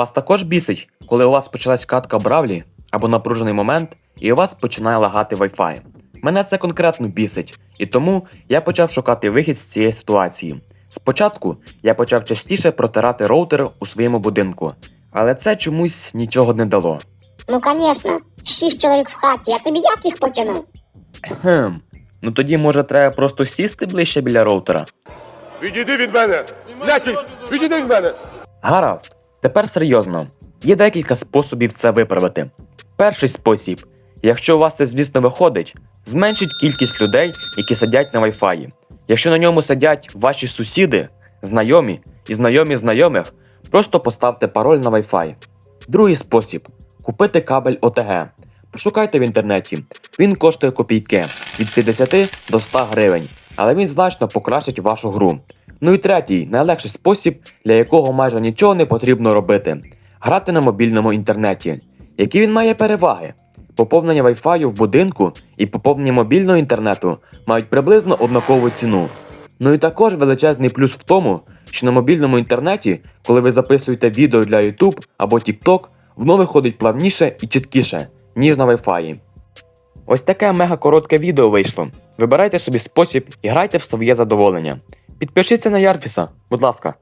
Вас також бісить, коли у вас почалась катка Бравлі або напружений момент, і у вас починає лагати Wi-Fi. Мене це конкретно бісить, і тому я почав шукати вихід з цієї ситуації. Спочатку я почав частіше протирати роутер у своєму будинку, але це чомусь нічого не дало. Ну, конечно, шість чоловік в хаті, я тобі як їх потягну? Хм, ну тоді може треба просто сісти ближче біля роутера. Відійди від мене! Нечість! Відійди від мене! Гаразд, тепер серйозно. Є декілька способів це виправити. Перший спосіб: якщо у вас це, звісно, виходить, зменшіть кількість людей, які сидять на Wi-Fi. Якщо на ньому сидять ваші сусіди, знайомі і знайомі знайомих, просто поставте пароль на Wi-Fi. Другий спосіб купити кабель ОТГ. Пошукайте в інтернеті. Він коштує копійки від 50 до 100 гривень, але він значно покращить вашу гру. Ну і третій, найлегший спосіб, для якого майже нічого не потрібно робити грати на мобільному інтернеті. Які він має переваги? Поповнення Wi-Fi в будинку і поповнення мобільного інтернету мають приблизно однакову ціну. Ну і також величезний плюс в тому, що на мобільному інтернеті, коли ви записуєте відео для YouTube або TikTok, воно виходить плавніше і чіткіше, ніж на Wi-Fi. Ось таке мега коротке відео вийшло. Вибирайте собі спосіб і грайте в своє задоволення. Підпишіться на Ярфіса, будь ласка.